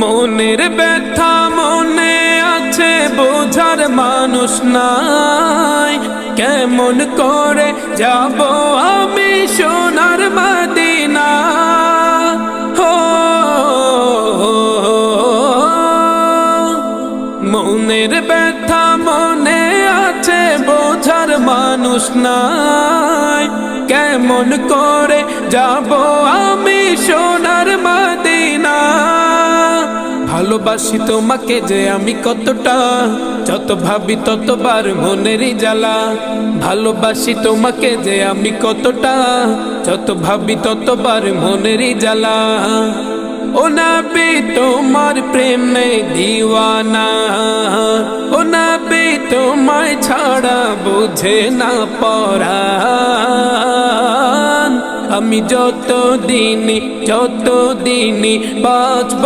মনের ব্যথা মনে আছে, বোঝার মানুষ নাই। কেমন করে যাব আমি সোনার মদিনা? মনের ব্যথা মনে আছে, বোঝার মানুষ নাই। কেমন করে যাব আমি সোনার মদিনা? ভালোবাসি তোমাকে যে আমি কতটা, যত ভাবি ততবার মনেরই জ্বালা। ভালোবাসি তোমাকে যে আমি কতটা, যত ভাবি ততবার মনেরই জ্বালা। ও নবী তোমার প্রেমে দিওয়ানা, ও নবী তোমায় ছাড়া বুঝে না পড়া আমি যত দিনই যত দিনই বাঁচব